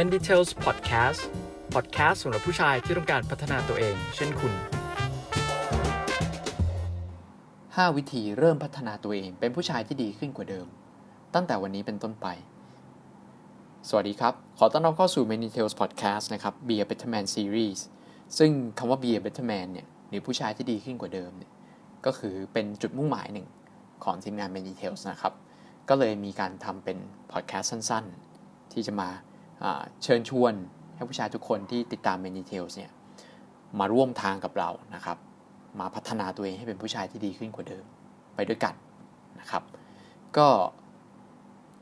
Men Details Podcast Podcast สำหรับผู้ชายที่ต้องการพัฒนาตัวเอง เช่นคุณ 5 วิธีเริ่มพัฒนาตัวเอง เป็นผู้ชายที่ดีขึ้นกว่าเดิม ตั้งแต่วันนี้เป็นต้นไป สวัสดีครับ ขอต้อนรับเข้าสู่ Many Tales Podcast นะครับ Be a Better Man Series ซึ่งคำว่า Be a Better Man เนี่ยหรือผู้ชายที่ดีขึ้นกว่าเดิมเนี่ยก็คือเป็นจุดมุ่งหมายหนึ่งของทีมงาน Many Tales นะครับก็เลยมีการทำเป็น podcast สั้น ๆ ที่จะมา เชิญชวนให้ผู้ชายทุกคนที่ติดตาม Many Tales เนี่ยมาร่วมทางกับเรานะครับ มาพัฒนาตัวเองให้เป็นผู้ชายที่ดีขึ้นกว่าเดิมไปด้วยกันนะครับ ก็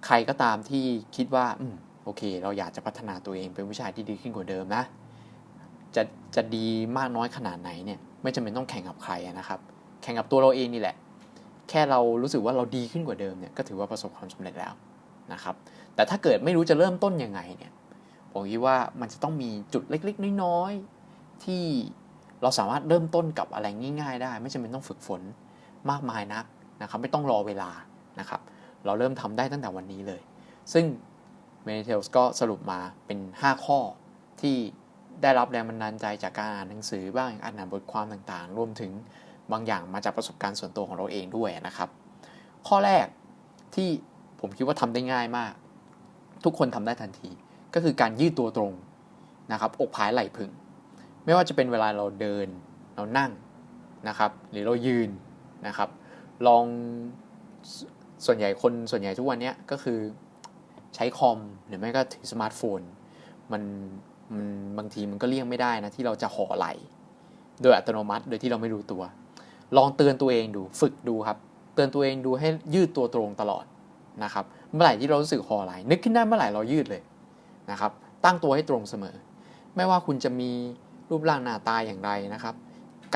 ใครก็ตามที่คิดว่าอืมโอเค เราอยากจะพัฒนาตัวเองเป็นผู้ชายที่ดีขึ้นกว่าเดิมนะ จะจะดีมากน้อยขนาดไหนเนี่ยไม่จำเป็นต้องแข่งกับใครนะครับ แข่งกับตัวเราเองนี่แหละ แค่เรารู้สึกว่าเราดีขึ้นกว่าเดิมเนี่ยก็ถือว่าประสบความสำเร็จแล้ว นะครับแต่ถ้าเกิดไม่รู้จะเริ่มต้นยังไงเนี่ยผมคิดว่ามันจะต้องมีจุดเล็กๆ น้อยๆ ที่เราสามารถเริ่มต้นกับอะไรง่าย ๆ ได้ ไม่จำเป็นต้องฝึกฝนมากมายนักนะครับไม่ต้องรอเวลานะครับเราเริ่มทำได้ตั้งแต่วันนี้เลย ซึ่ง m e n t a l s ก็สรุปมาเป็น 5 ข้อที่ได้รับแรงบันดาลใจจากการอ่านหนังสือบ้างอ่านบทความต่างๆ รวมถึงบางอย่างมาจากประสบการณ์ส่วนตัวของเราเองด้วยนะครับ ข้อแรกที่ ผมคิดว่าทำได้ง่ายมาก ทุกคนทำได้ทันที ก็คือการยืดตัวตรงนะครับ อกผายไหล่พึง ไม่ว่าจะเป็นเวลาเราเดิน เรานั่งนะครับ หรือเรายืนนะครับ ลองส่วนใหญ่คนส่วนใหญ่ทุกวันนี้ก็คือใช้คอมหรือไม่ก็ถือสมาร์ทโฟน มันมันบางทีมันก็เลี่ยงไม่ได้นะ ที่เราจะห่อไหล โดยอัตโนมัติโดยที่เราไม่รู้ตัว ลองเตือนตัวเองดูฝึกดูครับ เตือนตัวเองดูให้ยืดตัวตรงตลอด นะครับเมื่อไหร่ที่เรารู้สึกห่อไหลนึกขึ้นได้เมื่อไหร่เรายืดเลยนะครับตั้งตัวให้ตรงเสมอ ไม่ว่าคุณจะมีรูปร่างหน้าตาอย่างไรนะครับ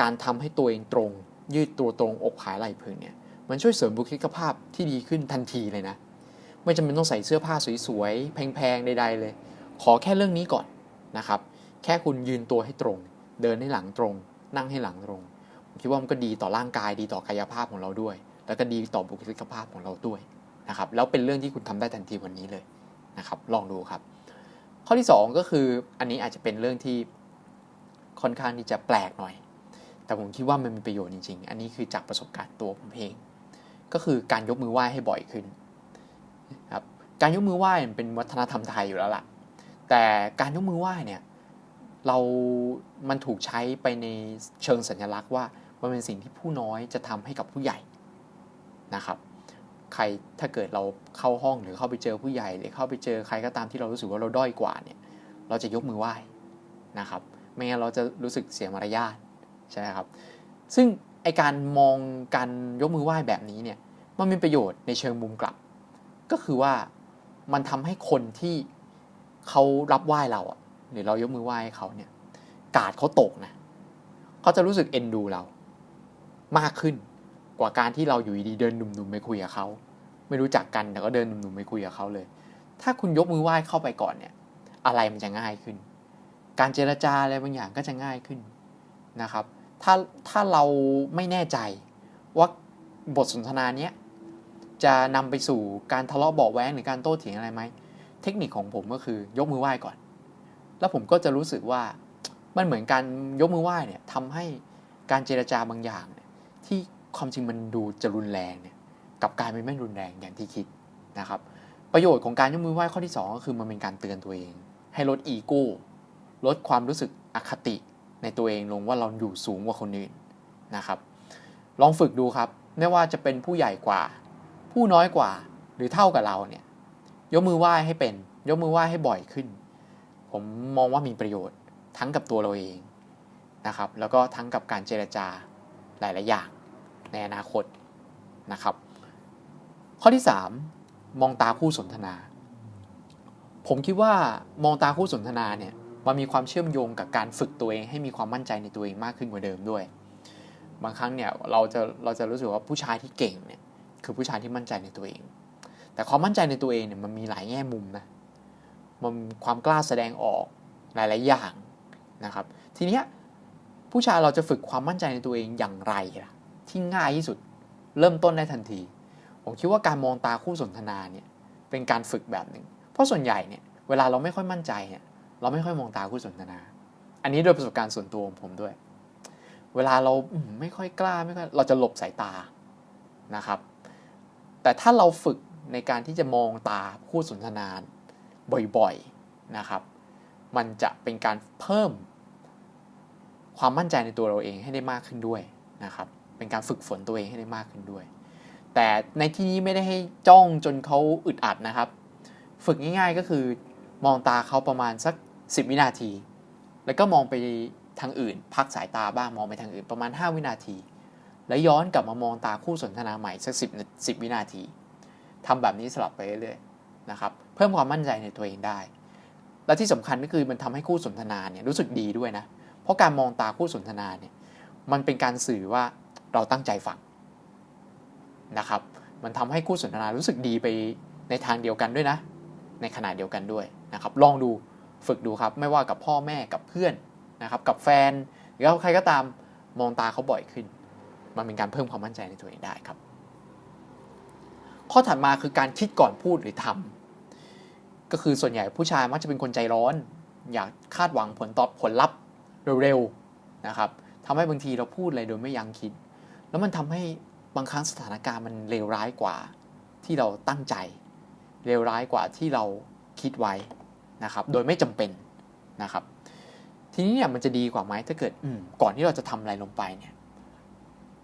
การทำให้ตัวเองตรง ยืดตัวตรงอกผายไหล่พึงเนี่ยมันช่วยเสริมบุคลิกภาพที่ดีขึ้นทันทีเลยนะ ไม่จำเป็นต้องใส่เสื้อผ้าสวยๆ แพงๆ ใดๆเลย ขอแค่เรื่องนี้ก่อนนะครับ แค่คุณยืนตัวให้ตรง เดินให้หลังตรง นั่งให้หลังตรงผมคิดว่ามันก็ดีต่อร่างกายดีต่อกายภาพของเราด้วย แล้วก็ดีต่อบุคลิกภาพของเราด้วย นะครับแล้วเป็นเรื่องที่คุณทำได้ทันทีวันนี้เลยนะครับลองดูครับ ข้อที่ 2 ก็คืออันนี้อาจจะเป็นเรื่องที่ค่อนข้างที่จะแปลกหน่อย แต่ผมคิดว่ามันมีประโยชน์จริง ๆ อันนี้คือจากประสบการณ์ตัวผมเอง ก็คือการยกมือไหว้ให้บ่อยขึ้นครับการยกมือไหว้เป็นวัฒนธรรมไทยอยู่แล้วล่ะ แต่การยกมือไหว้เนี่ยเรา มันถูกใช้ไปในเชิงสัญลักษณ์ว่า มันเป็นสิ่งที่ผู้น้อยจะทำให้กับผู้ใหญ่นะครับ ใครถ้าเกิดเราเข้าห้องหรือเข้าไปเจอผู้ใหญ่หรือเข้าไปเจอใครก็ตามที่เรารู้สึกว่าเราด้อยกว่าเนี่ย เราจะยกมือไหว้นะครับไม่งั้นเราจะรู้สึกเสียมารยาทใช่ไหมครับ ซึ่งไอการมองการยกมือไหว้แบบนี้เนี่ยมันมีประโยชน์ในเชิงมุมกลับ ก็คือว่ามันทำให้คนที่เขารับไหว้เราอะหรือเรายกมือไหว้เขาเนี่ยกาดเขาตกนะเขาจะรู้สึกเอ็นดูเรามากขึ้น กว่าการที่เราอยู่ดีเดินหนุ่มๆไปคุยกับเขาไม่รู้จักกันแต่ก็เดินหนุ่มๆไปคุยกับเขาเลย ถ้าคุณยกมือไหว้เข้าไปก่อนเนี่ย อะไรมันจะง่ายขึ้น การเจรจาอะไรบางอย่างก็จะง่ายขึ้นนะครับ ถ้าถ้าเราไม่แน่ใจว่าบทสนทนาเนี้ยจะนำไปสู่การทะเลาะเบาแว้งหรือการโต้เถียงอะไรไหม เทคนิคของผมก็คือยกมือไหว้ก่อน แล้วผมก็จะรู้สึกว่ามันเหมือนการยกมือไหว้เนี่ยทำให้การเจรจาบางอย่างที่ ความจริงมันดูจะรุนแรงเนี่ยกับกายเป็นไม่รุนแรงอย่างที่คิดนะครับ ประโยชน์ของการยกมือไหว้ข้อที่ 2 ก็คือมันเป็นการเตือนตัวเอง ให้ลดอีโก้ลดความรู้สึกอคติในตัวเองลงว่าเราอยู่สูงกว่าคนอื่นนะครับ ลองฝึกดูครับไม่ว่าจะเป็นผู้ใหญ่กว่า ผู้น้อยกว่าหรือเท่ากับเราเนี่ยยกมือไหว้ให้เป็น ยกมือไหว้ให้บ่อยขึ้น ผมมองว่ามีประโยชน์ทั้งกับตัวเราเองนะครับ แล้วก็ทั้งกับการเจรจาหลาย ๆ อย่าง ในอนาคตนะครับ ข้อที่ 3 มองตาคู่สนทนา ผมคิดว่ามองตาคู่สนทนาเนี่ยมันมีความเชื่อมโยงกับการฝึกตัวเองให้มีความมั่นใจในตัวเองมากขึ้นกว่าเดิมด้วย บางครั้งเนี่ยเราจะเราจะรู้สึกว่าผู้ชายที่เก่งเนี่ยคือผู้ชายที่มั่นใจในตัวเอง แต่ความมั่นใจในตัวเองเนี่ยมันมีหลายแง่มุมนะมันความกล้าแสดงออกหลาย ๆ อย่างนะครับ ทีเนี้ยผู้ชายเราจะฝึกความมั่นใจในตัวเองอย่างไรล่ะ ที่ง่ายที่สุด เริ่มต้นได้ทันที ผมคิดว่าการมองตาคู่สนทนาเนี่ยเป็นการฝึกแบบหนึ่ง เพราะส่วนใหญ่เนี่ยเวลาเราไม่ค่อยมั่นใจเนี่ยเราไม่ค่อยมองตาคู่สนทนา อันนี้โดยประสบการณ์ส่วนตัวของผมด้วย เวลาเราไม่ค่อยกล้าไม่ค่อยเราจะหลบสายตานะครับ แต่ถ้าเราฝึกในการที่จะมองตาคู่สนทนาบ่อยๆนะครับ มันจะเป็นการเพิ่มความมั่นใจในตัวเราเองให้ได้มากขึ้นด้วยนะครับ เป็นการฝึกฝนตัวเองให้ได้มากขึ้นด้วย แต่ในที่นี้ไม่ได้ให้จ้องจนเขาอึดอัดนะครับ ฝึกง่ายๆก็คือมองตาเขาประมาณสัก 10 วินาที แล้วก็มองไปทางอื่น พักสายตาบ้างมองไปทางอื่นประมาณ 5 วินาที แล้วย้อนกลับมามองตาคู่สนทนาใหม่สัก 10 10 วินาทีทำแบบนี้สลับไปเรื่อยๆนะครับเพิ่มความมั่นใจในตัวเองได้ และที่สำคัญก็คือมันทำให้คู่สนทนาเนี่ยรู้สึกดีด้วยนะเพราะการมองตาคู่สนทนาเนี่ยมันเป็นการสื่อว่า เราตั้งใจฟังนะครับ มันทำให้คู่สนทนารู้สึกดีไปในทางเดียวกันด้วยนะ ในขณะเดียวกันด้วยนะครับ ลองดูฝึกดูครับ ไม่ว่ากับพ่อแม่กับเพื่อนนะครับ กับแฟนหรือใครก็ตามมองตาเขาบ่อยขึ้น มันเป็นการเพิ่มความมั่นใจในตัวเองได้ครับ ข้อถัดมาคือการคิดก่อนพูดหรือทำก็คือส่วนใหญ่ผู้ชายมักจะเป็นคนใจร้อน อยากคาดหวังผลตอบผลลัพธ์เร็วๆนะครับทำให้บางทีเราพูดอะไรโดยไม่ยังคิด แล้วมันทำให้บางครั้งสถานการณ์มันเลวร้ายกว่าที่เราตั้งใจ เลวร้ายกว่าที่เราคิดไว้นะครับ โดยไม่จำเป็นนะครับ ทีนี้เนี่ยมันจะดีกว่าไหมถ้าเกิดก่อนที่เราจะทำอะไรลงไปเนี่ย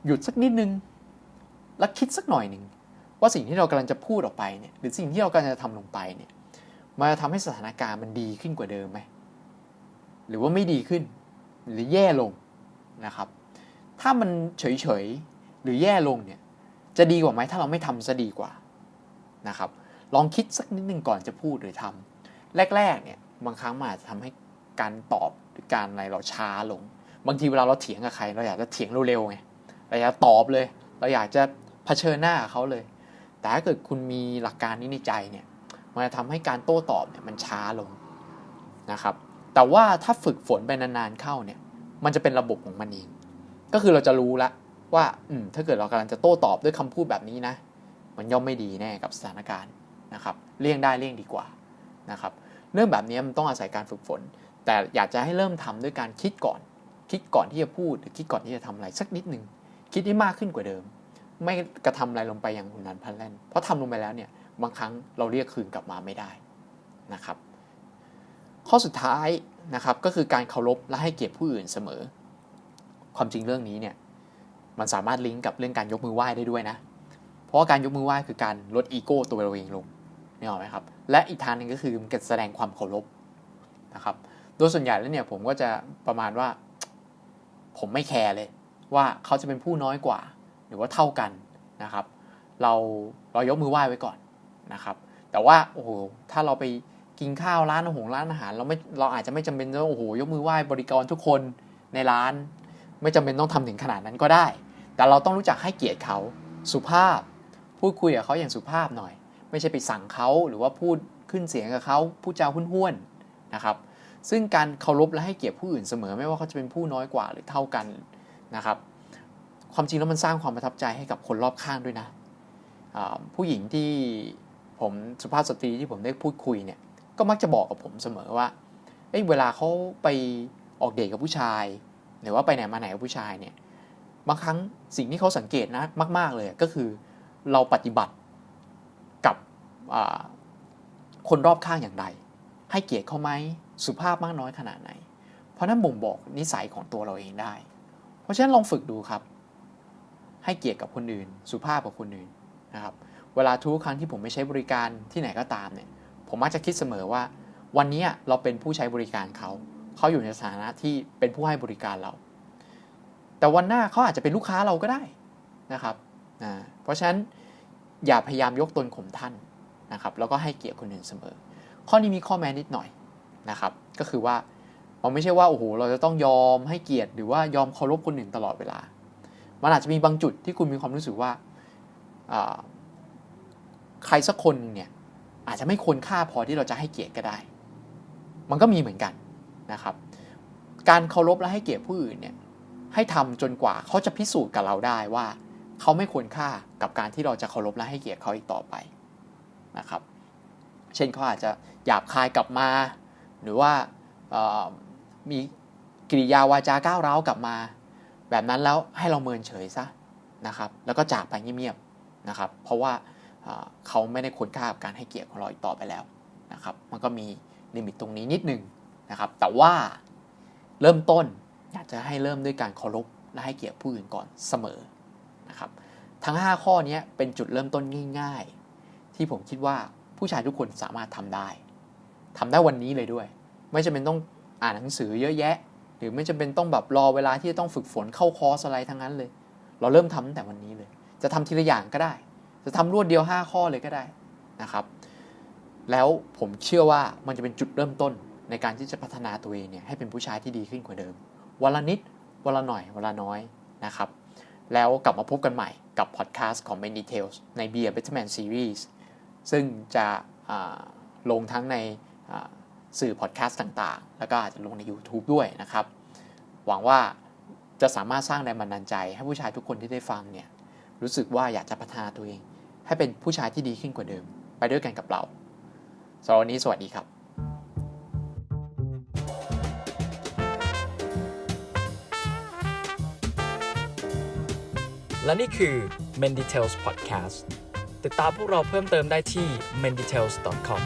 หยุดสักนิดนึง แล้วคิดสักหน่อยหนึ่งว่าสิ่งที่เรากำลังจะพูดออกไปเนี่ย หรือสิ่งที่เรากำลังจะทำลงไปเนี่ยมันจะทำให้สถานการณ์มันดีขึ้นกว่าเดิมไหมหรือว่าไม่ดีขึ้น หรือแย่ลงนะครับ ถ้ามันเฉยๆ หรือแย่ลงเนี่ย จะดีกว่าไหมถ้าเราไม่ทำจะดีกว่านะครับ ลองคิดสักนิดหนึ่งก่อนจะพูดหรือทำแรก ๆ เนี่ย บางครั้งมันอาจจะทำให้การตอบหรือการอะไรเราช้าลง บางทีเวลาเราเถียงกับใคร เราอยากจะเถียงเร็วๆไงเราอยากตอบเลย เราอยากจะเผชิญหน้าเขาเลย แต่ถ้าเกิดคุณมีหลักการนี้ในใจเนี่ยมันจะทำให้การโต้ตอบเนี่ยมันช้าลงนะครับ แต่ว่าถ้าฝึกฝนไปนานๆเข้าเนี่ย มันจะเป็นระบบของมันเอง ก็คือเราจะรู้ละว่าถ้าเกิดเรากำลังจะโต้ตอบด้วยคำพูดแบบนี้นะ มันย่อมไม่ดีแน่กับสถานการณ์นะครับเลี่ยงได้เลี่ยงดีกว่านะครับเรื่องแบบนี้มันต้องอาศัยการฝึกฝน แต่อยากจะให้เริ่มทำด้วยการคิดก่อน คิดก่อนที่จะพูดหรือคิดก่อนที่จะทำอะไรสักนิดหนึ่งคิดให้มากขึ้นกว่าเดิม ไม่กระทำอะไรลงไปอย่างหุนนันพลันแล่นเพราะทำลงไปแล้วเนี่ยบางครั้งเราเรียกคืนกลับมาไม่ได้นะครับ ข้อสุดท้ายนะครับก็คือการเคารพและให้เกียรติผู้อื่นเสมอ ความจริงเรื่องนี้เนี่ยมันสามารถลิงก์กับเรื่องการยกมือไหว้ได้ด้วยนะ เพราะว่าการยกมือไหว้คือการลดอีโก้ตัวเราเองลงนี่หรอไหมครับ และอีกทางหนึ่งก็คือการแสดงความเคารพนะครับ โดยส่วนใหญ่แล้วเนี่ยผมก็จะประมาณว่า ผมไม่แคร์เลย ว่าเขาจะเป็นผู้น้อยกว่า หรือว่าเท่ากันนะครับ เราเรายกมือไหว้ไว้ก่อนนะครับ แต่ว่าโอ้โหถ้าเราไปกินข้าวร้านอาหารร้านอาหาร เราไม่เราอาจจะไม่จำเป็นต้องโอ้โหยกมือไหว้บริการทุกคนในร้าน ไม่จำเป็นต้องทำถึงขนาดนั้นก็ได้ แต่เราต้องรู้จักให้เกียรติเขาสุภาพ พูดคุยกับเขาอย่างสุภาพหน่อย ไม่ใช่ไปสั่งเขาหรือว่าพูดขึ้นเสียงกับเขาพูดจาห้วนๆนะครับซึ่งการเคารพและให้เกียรติผู้อื่นเสมอ ไม่ว่าเขาจะเป็นผู้น้อยกว่าหรือเท่ากันนะครับ ความจริงแล้วมันสร้างความประทับใจให้กับคนรอบข้างด้วยนะผู้หญิงที่ผมสุภาพสตรีที่ผมได้พูดคุยเนี่ยก็มักจะบอกกับผมเสมอว่าเเวลาเขาไปออกเดทกับผู้ชาย หรือว่าไปไหนมาไหนกับผู้ชายเนี่ยบางครั้งสิ่งที่เขาสังเกตนะมาก ๆ เลยก็คือเราปฏิบัติกับคนรอบข้างอย่างไรให้เกียรติเขาไหมสุภาพมากน้อยขนาดไหน เพราะนั้นบ่งบอกนิสัยของตัวเราเองได้ เพราะฉะนั้นลองฝึกดูครับ ให้เกียรติกับคนอื่น สุภาพกับคนอื่นนะครับเวลาทุกครั้งที่ผมไม่ใช้บริการที่ไหนก็ตามเนี่ยผมมักจะคิดเสมอว่า วันนี้เราเป็นผู้ใช้บริการเขา เขาอยู่ในสถานะที่เป็นผู้ให้บริการเรา แต่วันหน้าเขาอาจจะเป็นลูกค้าเราก็ได้นะครับนะเพราะฉะนั้นอย่าพยายามยกตนข่มท่านนะครับ แล้วก็ให้เกียรติคนอื่นเสมอ ข้อนี้มีข้อแม้นิดหน่อยนะครับ ก็คือว่ามันไม่ใช่ว่าโอ้โหเราจะต้องยอมให้เกียรติหรือว่ายอมเคารพคนอื่นตลอดเวลา มันอาจจะมีบางจุดที่คุณมีความรู้สึกว่าใครสักคนเนี่ยอาจจะไม่ควรค่าพอที่เราจะให้เกียรติก็ได้ มันก็มีเหมือนกัน นะครับ การเคารพและให้เกียรติผู้อื่นเนี่ยให้ทำจนกว่าเขาจะพิสูจน์กับเราได้ว่า เขาไม่ควรค่ากับการที่เราจะเคารพและให้เกียรติเขาอีกต่อไปนะครับ เช่นเขาอาจจะหยาบคายกลับมา หรือว่ามีกิริยาวาจาก้าวร้าวกลับมา แบบนั้นแล้วให้เราเมินเฉยซะนะครับ แล้วก็จากไปเงียบๆนะครับ เพราะว่าเอ่อเขาไม่ได้ควรค่ากับการให้เกียรติของเราอีกต่อไปแล้วนะครับ มันก็มีลิมิตตรงนี้นิดนึง นะครับ แต่ว่าเริ่มต้นอยากจะให้เริ่มด้วยการเคารพและให้เกียรติผู้อื่นก่อนเสมอนะครับ ทั้ง 5 ข้อนี้เป็นจุดเริ่มต้นง่าย ๆ ที่ผมคิดว่าผู้ชายทุกคนสามารถทำได้ทำได้วันนี้เลยด้วย ไม่จำเป็นต้องอ่านหนังสือเยอะแยะ หรือไม่จำเป็นต้องแบบรอเวลาที่จะต้องฝึกฝนเข้าคอร์สอะไรทั้งนั้นเลย เราเริ่มทำตั้งแต่วันนี้เลย จะทำทีละอย่างก็ได้ จะทำรวดเดียว 5 ข้อเลยก็ได้นะครับ แล้วผมเชื่อว่ามันจะเป็นจุดเริ่มต้น ในการที่จะพัฒนาตัวเองเนี่ยให้เป็นผู้ชายที่ดีขึ้นกว่าเดิม วันละนิด วันละหน่อย วันละน้อยนะครับ แล้วกลับมาพบกันใหม่กับพอดแคสต์ของ m a n Details ใน Be a Better Man Series ซึ่งจะลงทั้งในสื่อพอดแคสต์ต่างๆ แล้วก็อาจจะลงใน YouTube ด้วยนะครับ หวังว่าจะสามารถสร้างแรงบันดาลใจ ให้ผู้ชายทุกคนที่ได้ฟังเนี่ยรู้สึกว่าอยากจะพัฒนาตัวเอง ให้เป็นผู้ชายที่ดีขึ้นกว่าเดิม ไปด้วยกันกับเราสำหรับวันนี้สวัสดีครับ และนี่คือ Men Details Podcast ติดตามพวกเราเพิ่มเติมได้ที่ mendetails.com